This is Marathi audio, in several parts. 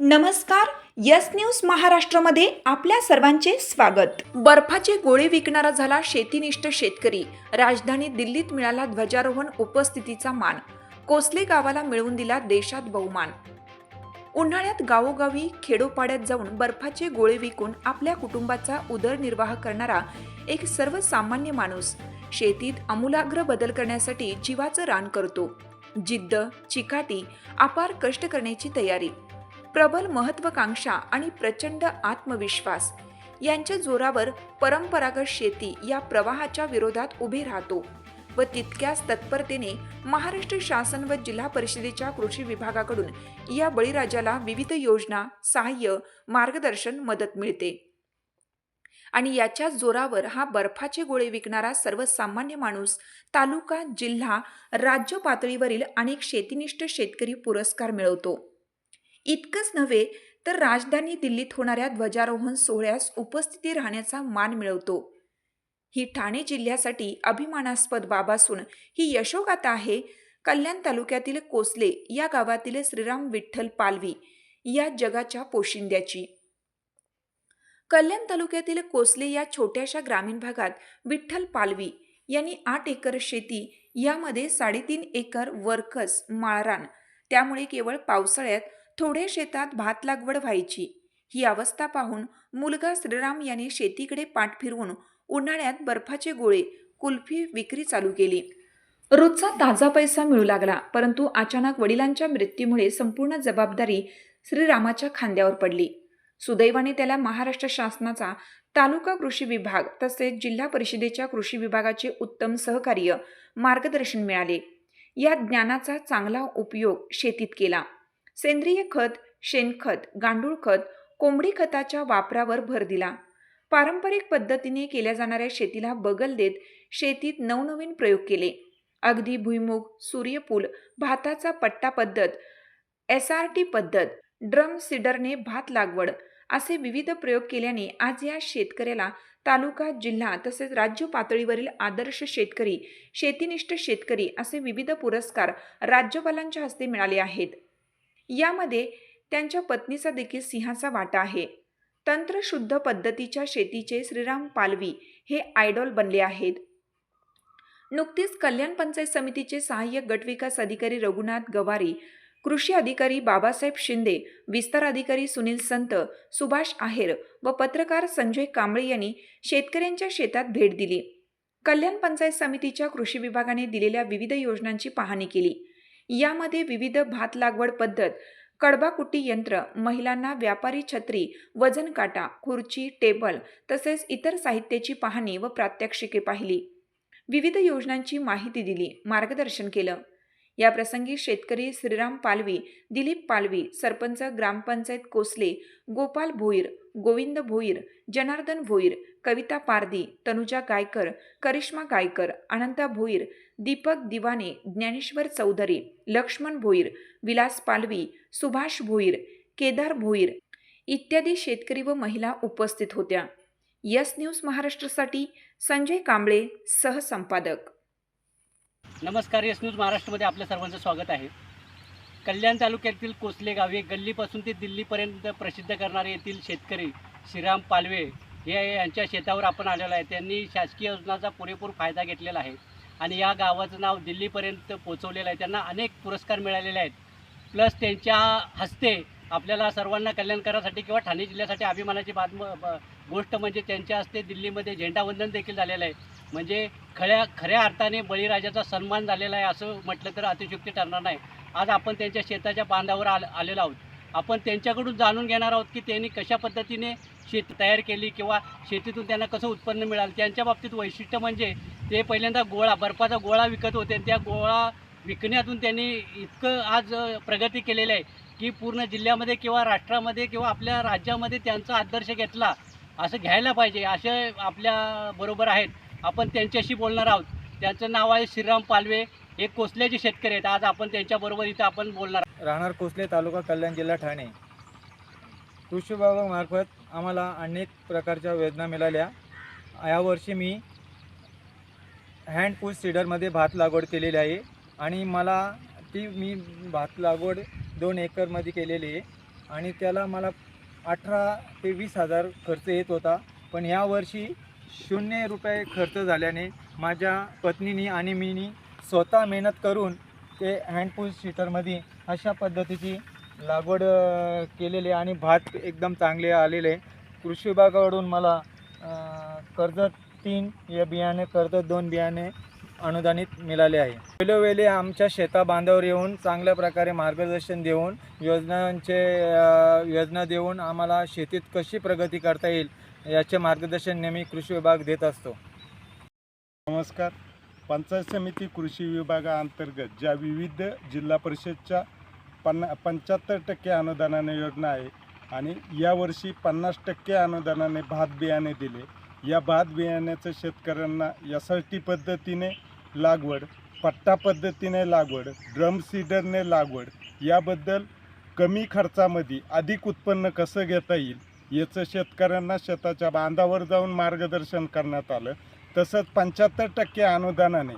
नमस्कार यस न्यूज महाराष्ट्रामध्ये आपल्या सर्वांचे स्वागत. बर्फाचे गोळे विकणारा झाला शेतीनिष्ठ शेतकरी. राजधानी दिल्लीत मिळाला ध्वजारोहण उपस्थितीचा मान. कोसले गावाला मिळवून दिला देशात बहुमान. उन्हाळ्यात गावोगावी खेडोपाड्यात जाऊन बर्फाचे गोळे विकून आपल्या कुटुंबाचा उदरनिर्वाह करणारा एक सर्वसामान्य माणूस. शेतीत आमूलाग्र बदल करण्यासाठी जीवाचं रान करतो. जिद्द चिकाटी अपार कष्ट करण्याची तयारी. प्रबल महत्वाकांक्षा आणि प्रचंड आत्मविश्वास. यांच्या जोरावर परंपरागत शेती या प्रवाहाच्या विरोधात उभे राहतो व तितक्याच तत्परतेने महाराष्ट्र शासन व जिल्हा परिषदेच्या कृषी विभागाकडून या बळीराजाला विविध योजना सहाय्य मार्गदर्शन मदत मिळते. आणि याच्या जोरावर हा बर्फाचे गोळे विकणारा सर्वसामान्य माणूस तालुका जिल्हा राज्य पातळीवरील अनेक शेतीनिष्ठ शेतकरी पुरस्कार मिळवतो. इतकंच नव्हे तर राजधानी दिल्लीत होणाऱ्या ध्वजारोहण सोहळ्यास उपस्थिती राहण्याचा मान मिळवतो. ही ठाणे जिल्ह्यासाठी अभिमानास्पद बाब असून ही यशोगाथा आहे. कल्याण तालुक्यातील कोसले या गावातील श्रीराम विठ्ठल पालवी या जगाच्या पोशिंद्याची. कल्याण तालुक्यातील कोसले या छोट्याशा ग्रामीण भागात विठ्ठल पालवी यांनी आठ एकर शेती यामध्ये साडेतीन एकर वर्कस माळरान त्यामुळे केवळ पावसाळ्यात थोडे शेतात भात लागवड व्हायची. ही अवस्था पाहून मुलगा श्रीराम याने शेतीकडे पाठ फिरवून उन्हाळ्यात बर्फाचे गोळे कुल्फी विक्री चालू केली. रोजचा ताजा पैसा मिळू लागला परंतु अचानक वडिलांच्या मृत्यूमुळे संपूर्ण जबाबदारी श्रीरामाच्या खांद्यावर पडली. सुदैवाने त्याला महाराष्ट्र शासनाचा तालुका कृषी विभाग तसेच जिल्हा परिषदेच्या कृषी विभागाचे उत्तम सहकार्य मार्गदर्शन मिळाले. या ज्ञानाचा चांगला उपयोग शेतीत केला. सेंद्रिय खत शेणखत गांडूळ खत कोंबडी खताच्या वापरावर भर दिला. पारंपरिक पद्धतीने केल्या जाणाऱ्या शेतीला बगल देत शेतीत नवनवीन प्रयोग केले. अगदी भुईमुग सूर्यफूल भाताचा पट्टा पद्धत एस आर टी पद्धत ड्रम सीडरने भात लागवड असे विविध प्रयोग केल्याने आज या शेतकऱ्याला तालुका जिल्हा तसेच राज्य पातळीवरील आदर्श शेतकरी शेतीनिष्ठ शेतकरी असे विविध पुरस्कार राज्यपालांच्या हस्ते मिळाले आहेत. यामध्ये त्यांच्या पत्नीचा देखील सिंहाचा वाटा आहे. तंत्रशुद्ध पद्धतीच्या शेतीचे श्रीराम पालवी हे आयडॉल बनले आहेत. नुकतीच कल्याण पंचायत समितीचे सहाय्यक गटविकास अधिकारी रघुनाथ गवारी कृषी अधिकारी बाबासाहेब शिंदे विस्तार अधिकारी सुनील संत सुभाष आहेर व पत्रकार संजय कांबळे यांनी शेतकऱ्यांच्या शेतात भेट दिली. कल्याण पंचायत समितीच्या कृषी विभागाने दिलेल्या विविध योजनांची पाहणी केली. यामध्ये विविध भात लागवड पद्धत कडबाकुटी यंत्र महिलांना व्यापारी छत्री वजन काटा खुर्ची टेबल तसेच इतर साहित्याची पाहणी व प्रात्यक्षिके पाहिली. विविध योजनांची माहिती दिली मार्गदर्शन केलं. या प्रसंगी शेतकरी श्रीराम पालवी दिलीप पालवी सरपंच ग्रामपंचायत कोसले गोपाल भोईर गोविंद भोईर जनार्दन भोईर कविता पारदी तनुजा गायकर करिश्मा गायकर अनंता भोईर दीपक दिवाने ज्ञानेश्वर चौधरी लक्ष्मण भोईर विलास पालवी सुभाष भोईर केदार भोईर इत्यादी शेतकरी व महिला उपस्थित होत्या. यस न्यूज महाराष्ट्रासाठी संजय कांबळे सहसंपादक. नमस्कार यस न्यूज महाराष्ट्रामध्ये आपल्या सर्वांचं स्वागत आहे. कल्याण तालुक्यातील कोसले गावे गल्लीपासून ते दिल्लीपर्यंत प्रसिद्ध करणारे येथील शेतकरी श्रीराम पालवे हे यांच्या शेतावर आपण आलेलो आहे. त्यांनी शासकीय योजनाचा पुरेपूर फायदा घेतलेला आहे आणि या गावाचं नाव दिल्लीपर्यंत पोचवलेलं आहे. त्यांना अनेक पुरस्कार मिळालेले आहेत. प्लस त्यांच्या हस्ते आपल्याला सर्वांना कल्याणकारासाठी किंवा ठाणे जिल्ह्यासाठी अभिमानाची बातम गोष्ट म्हणजे त्यांच्या हस्ते दिल्लीमध्ये झेंडावंदन देखील झालेलं आहे. म्हणजे खऱ्या खऱ्या अर्थाने बळीराजाचा सन्मान झालेला आहे असं म्हटलं तर अतिशयुक्ती ठरणार नाही. आज आपण त्यांच्या शेताच्या बांधावर आल आलेलो आहोत. आपण त्यांच्याकडून जाणून घेणार आहोत की त्यांनी कशा पद्धतीने शेती तयार केली किंवा शेतीतून त्यांना कसं उत्पन्न मिळालं. त्यांच्या बाबतीत वैशिष्ट्य म्हणजे ते पहिल्यांदा गोळा बर्फाचा गोळा विकत होते आणि त्या गोळा विकण्यातून त्यांनी इतकं आज प्रगती केलेली आहे. की पूर्ण जिल्ह्यामध्ये किंवा राष्ट्रामध्ये किंवा आपल्या राज्यामध्ये त्यांचा आदर्श घेतला असं घ्यायला पाहिजे असे आपल्या बरोबर आहेत. आपण त्यांच्याशी बोलणार आहोत. त्यांचं नाव आहे श्रीराम पालवे. हे कोसल्याचे शेतकरी आहेत. आज आपण त्यांच्याबरोबर इथं आपण बोलणार राहणार कोसले तालुका कल्याण जिल्हा ठाणे. कृषी विभागामार्फत आम्हाला अनेक प्रकारच्या योजना मिळाल्या. यावर्षी मी हँड सीडरमध्ये भात लागवड केलेली आहे. आणि मला ती मी भात लागवड दोन एकरमध्ये केलेली आहे. आणि त्याला मला अठरा ते वीस हजार खर्च येत होता. पण यावर्षी शून्य रुपये खर्च झाल्याने माझ्या पत्नीनी आणि मीनी स्वतः मेहनत करून ते हँडपूल शीटरमध्ये अशा पद्धतीची लागवड केलेली आहे. आणि भात एकदम चांगले आलेले आहे. कृषी विभागाकडून मला कर्ज तीन या बियाणे कर्ज दोन बियाणे अनुदानित मिळाले आहे. वेळोवेळी आमच्या शेता बांधावर येऊन चांगल्या प्रकारे मार्गदर्शन देऊन योजनांचे योजना देऊन आम्हाला शेतीत कशी प्रगती करता येईल याचे मार्गदर्शन नेहमी कृषी विभाग देत असतो. नमस्कार. पंचायत समिती कृषी विभागाअंतर्गत ज्या विविध जिल्हा परिषदच्या पन्ना पंच्याहत्तर टक्के अनुदानाने योजना आहे आणि यावर्षी पन्नास टक्के अनुदानाने भात बियाणे दिले. या भात बियाण्याचं शेतकऱ्यांना एस आर टी पद्धतीने लागवड पट्टा पद्धतीने लागवड ड्रम सीडरने लागवड याबद्दल कमी खर्चामध्ये अधिक उत्पन्न कसं घेता येईल याचं शेतकऱ्यांना शेताच्या बांधावर जाऊन मार्गदर्शन करण्यात आलं. तसंच पंच्याहत्तर टक्के अनुदानाने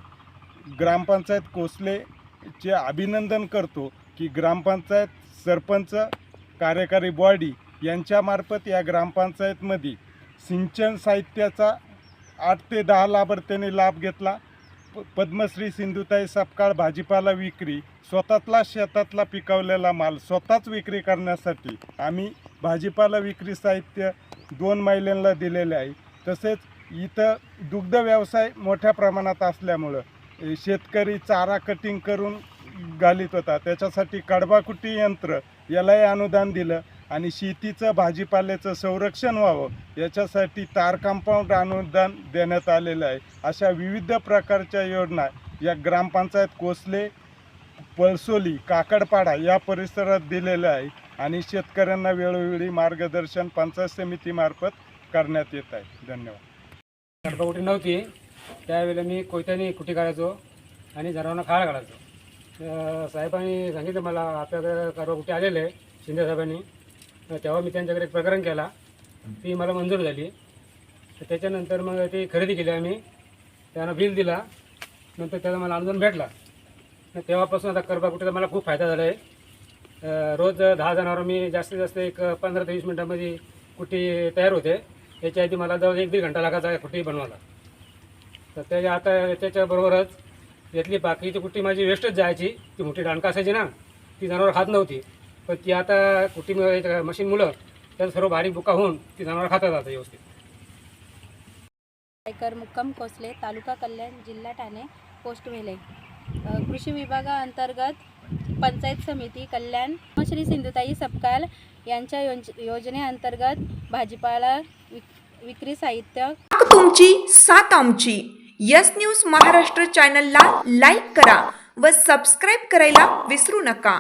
ग्रामपंचायत कोसलेचे अभिनंदन करतो की ग्रामपंचायत सरपंच कार्यकारी बॉडी यांच्यामार्फत या ग्रामपंचायतमध्ये सिंचन साहित्याचा आठ ते दहा लाभार्थ्यांनी लाभ घेतला. पद्मश्री सिंधुताई सपकाळ भाजीपाला विक्री स्वतःतला शेतातला पिकवलेला माल स्वतःच विक्री करण्यासाठी आम्ही भाजीपाला विक्री साहित्य दोन महिलांना दिलेले आहे. तसेच इथं दुग्ध व्यवसाय मोठ्या प्रमाणात असल्यामुळं शेतकरी चारा कटिंग करून घालीत होता. त्याच्यासाठी कडबाकुटी यंत्र यालाही अनुदान दिलं. आणि शेतीचं भाजीपाल्याचं संरक्षण व्हावं. याच्यासाठी तार कंपाऊंड अनुदान देण्यात आलेलं आहे. अशा विविध प्रकारच्या योजना या ग्रामपंचायत कोसले पळसोली काकडपाडा या परिसरात दिलेल्या आहे आणि शेतकऱ्यांना वेळोवेळी मार्गदर्शन पंचायत समितीमार्फत करण्यात येत आहे. धन्यवाद. कडबाकुटी नव्हती. त्यावेळेला मी कोयत्याने कुटी काढायचो आणि जनावरांना खायला घालायचो. साहेबांनी सांगितलं मला आपल्याकडे कडबाकुटी आलेले आहे शिंदे साहेबांनी. तेव्हा मी त्यांच्याकडे एक प्रकरण केला. ती मला मंजूर झाली. तर त्याच्यानंतर मग ती खरेदी केली आम्ही. त्यांना बिल दिला. नंतर त्याचा मला अनुदान भेटला. तेव्हापासून आता करबा करबाकुटीचा मला खूप फायदा झाला आहे रोज दहा जनावरं मी जास्तीत जास्त एक पंधरा ते वीस मिनटामध्ये कुट्टी तयार होते. याच्या आधी मला जवळ एक दीड घंटा लागायचा कुट्टी बनवायला. तर त्याच्या आता त्याच्याबरोबरच यातली बाकीची कुट्टी माझी वेस्टच जायची. ती मोठी डांडका असायची ना. ती जनावर खात नव्हती. पण ती आता कुट्टी मशीनमुळं त्याचा सर्व बारीक बुका होऊन ती जनावर खातात आता व्यवस्थित. आयकर मुक्काम कोसले तालुका कल्याण जिल्हा ठाणे पोस्ट वेले अ, कृषी विभागाअंतर्गत पंचायत समिती कल्याण श्री सिंधुताई सपकाल यांच्या योज योजनेअंतर्गत भाजीपाला विक विक्री साहित्य तुमची सात आमची. यस न्यूज महाराष्ट्र चॅनलला लाईक करा व सबस्क्राईब करायला विसरू नका.